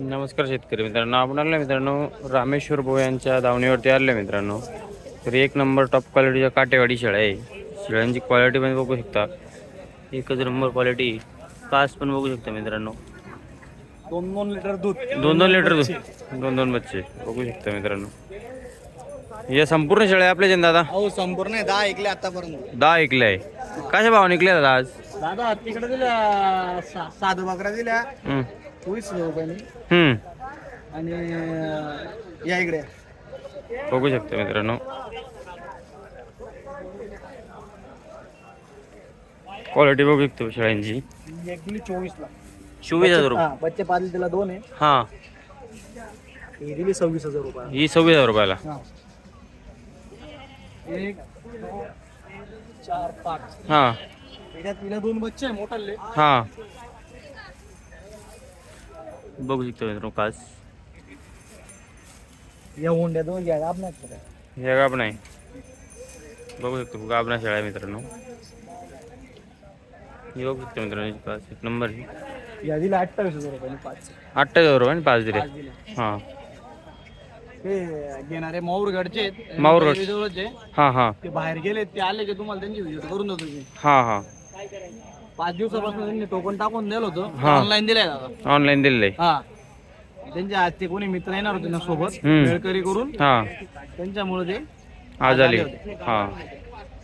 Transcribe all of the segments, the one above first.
नमस्कार शेतकरी मित्रांनो. आपण आलो मित्रांनो रामेश्वर भाऊ यांच्या दावणीवरती आले मित्रांनो. तर एक नंबर टॉप क्वालिटीच्या काटेवाडी शेळ्या आहे. शेळ्यांची क्वालिटी पण बघू शकता. एकच नंबर क्वालिटी कास पण बघू शकता मित्रांनो. दोन दोन लिटर दूध. दोन दोन लिटर दूध. दोन दोन बच्चे बघू शकता मित्रांनो. या संपूर्ण शेळ्या आपल्या आहेत दादा? हो संपूर्ण आहे. दहा ऐकले आतापर्यंत. दहा ऐकले आहे. कशा भाव निघले दादा आज? दादा तिकडे दिल्या सा- सात बकऱ्या दिल्या. हम्म. चोवीस रुपयांनी हम्म. आणि अं, या इकडे. बघू शकता मित्रांनो. क्वालिटी बघू शकतो शेळ्यांची दिली चोवीस ला चोवीस हजार रुपये. हा, बच्चे पाहिले तिला दोन आहे. हा. ही दिली सव्वीस हजार रुपये ही सव्वीस हजार रुपयाला. हा. एक चार पाच. हा. त्याच्यात तिला दोन बच्चे आहे मोठाले. हा. बघू शकतो मित्रांनो कास. या हुंड्या दोन घ्या आपल्याच हे गाब नाही. बघू शकतो गाबना शेळा आहे मित्रांनो. हे बघू शकतो मित्रांनो ही कास. एक नंबर. या दिला अठ्ठावीस हजार रुपये पाच. अठ्ठावीस हजार रुपये आणि पाच दिले. हा. ते घेणारे माऊरगडचे. ते जवळचे हा हा. ते बाहेर गेले ते आले की तुम्हाला त्यांची करून देतो हा हा. पाच दिवसापासून त्यांनी टोकन टाकून दिलं होतं. हा. ऑनलाईन दिलंय दादा. ऑनलाईन दिलेलं आहे हा. त्यांचे आज ते कोणी मित्र येणार होते ना सोबत हम्म. मेळकरी करून हा. त्यांच्यामुळे ते आज आली हा.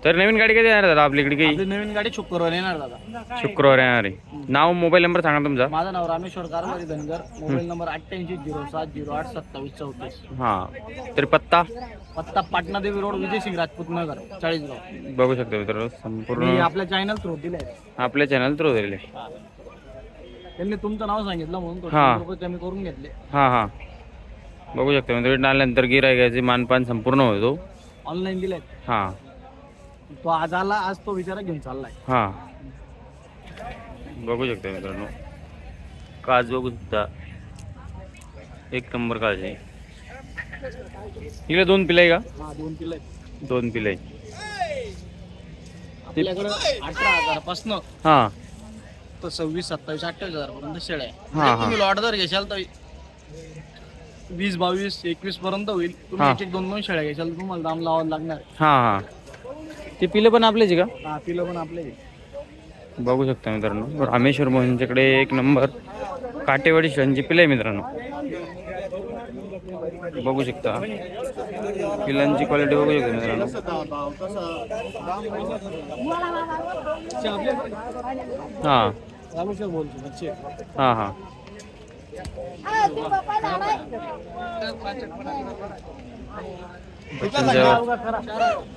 तर नवीन गाडी कधी येणार दादा आपल्याकडे काही? आपली नवीन गाडी शुक्रवार येणार दादा. शुक्रवार येणार आहे. नाव मोबाईल नंबर सांगा तुमचा. माझं नाव रामेश्वर कारमारी धनगर. मोबाईल नंबर अठ्ठ्याऐंशी झिरो सात झिरो आठ सत्तावीस चौतीस. हा. तरी पत्ता? पत्ता पाटणादेवी रोड विजय सिंग राजपूत नगर चाळीसगाव. बघू शकतो मित्रांनो मी संपूर्ण आपल्या चॅनल थ्रू दिले आपल्या चॅनल थ्रू दिलेले त्यांनी तुमचं नाव सांगितलं म्हणून थोडे हा. रुपये कमी करून घेतले. हा हा. बघू शकतो मित्रांनो आल्यानंतर गिरायकाचे मानपान संपूर्ण होतो. ऑनलाईन दिले हा. तो आज आला आज तो विचारा घेऊन चाललाय. हा. बघू शकता मित्रांनो. काच बघू शकता. एक नंबर काच आहे इकडे दोन पिलं आहे का? हा दोन आहेत. दोन पिलं आहे आपल्याकडं अठरा हजारापासून हा. तर सव्वीस सत्तावीस अठ्ठावीस हजार पर्यंत शेळ्या आहे. हा, म्हणजे हा. तुम्ही लॉट जर घेशाल तर वीस बावीस एकवीस पर्यंत होईल. तुम्ही हा. एक एक दोन दोन शेळ्या घेशाल तर तुम्हाला दाम लावावं लागणार. हा हा. ते पिलं पण आपलेच आहे का? हा किलो पण आपले बघू शकता मित्रांनो. रामेश्वर मोहनच्याकडे एक नंबर. काटेवाडी शेळ्यांची पिलं आहे मित्रांनो. बघू शकता. पिलांची क्वालिटी बघू शकता मित्रांनो. हा. रामेश्वर बोलतो बच्चे. हा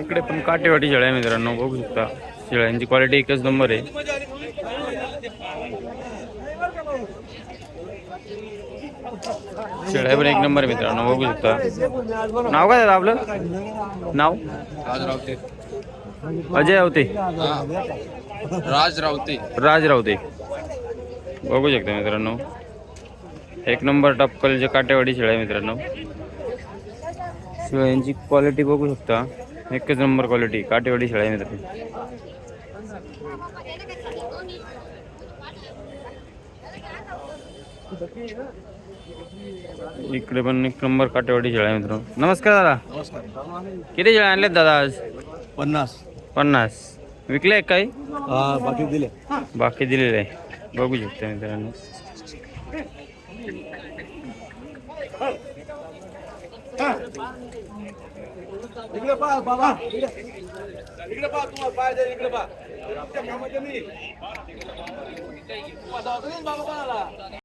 इकडे पण काटेवाटी शेळ्या मित्रांनो बघू शकता. शेळ्यांची क्वालिटी एकच नंबर आहे. शेळ्या पण एक नंबर आहे मित्रांनो बघू शकता. नाव काय आपलं? नाव? राज रावते. अजय रावते. राज रावते. राज रावते. बघू शकता मित्रांनो. एक नंबर टॉप कॉलेज काटेवाडी शेळ्या आहे मित्रांनो. शेळ्यांची क्वालिटी बघू शकता. एकच नंबर क्वालिटी काटेवाडी शेळ्या आहे मित्रांनो. इकडे पण एक नंबर काटेवाडी शेळ्या आहे मित्रांनो. नमस्कार दादा. किती शेळ्या आणल्यात दादा आज? पन्नास. पन्नास. विकले काही? बाकी दिले. बाकी दिलेले. आहे बघू शकता मित्रांनो. इकडे पहा बाबा. इकडे पहा तुम्हाला पाहिजे इकडे पहा. तुमच्या कामाच्या नाही. बाबा कोणाला?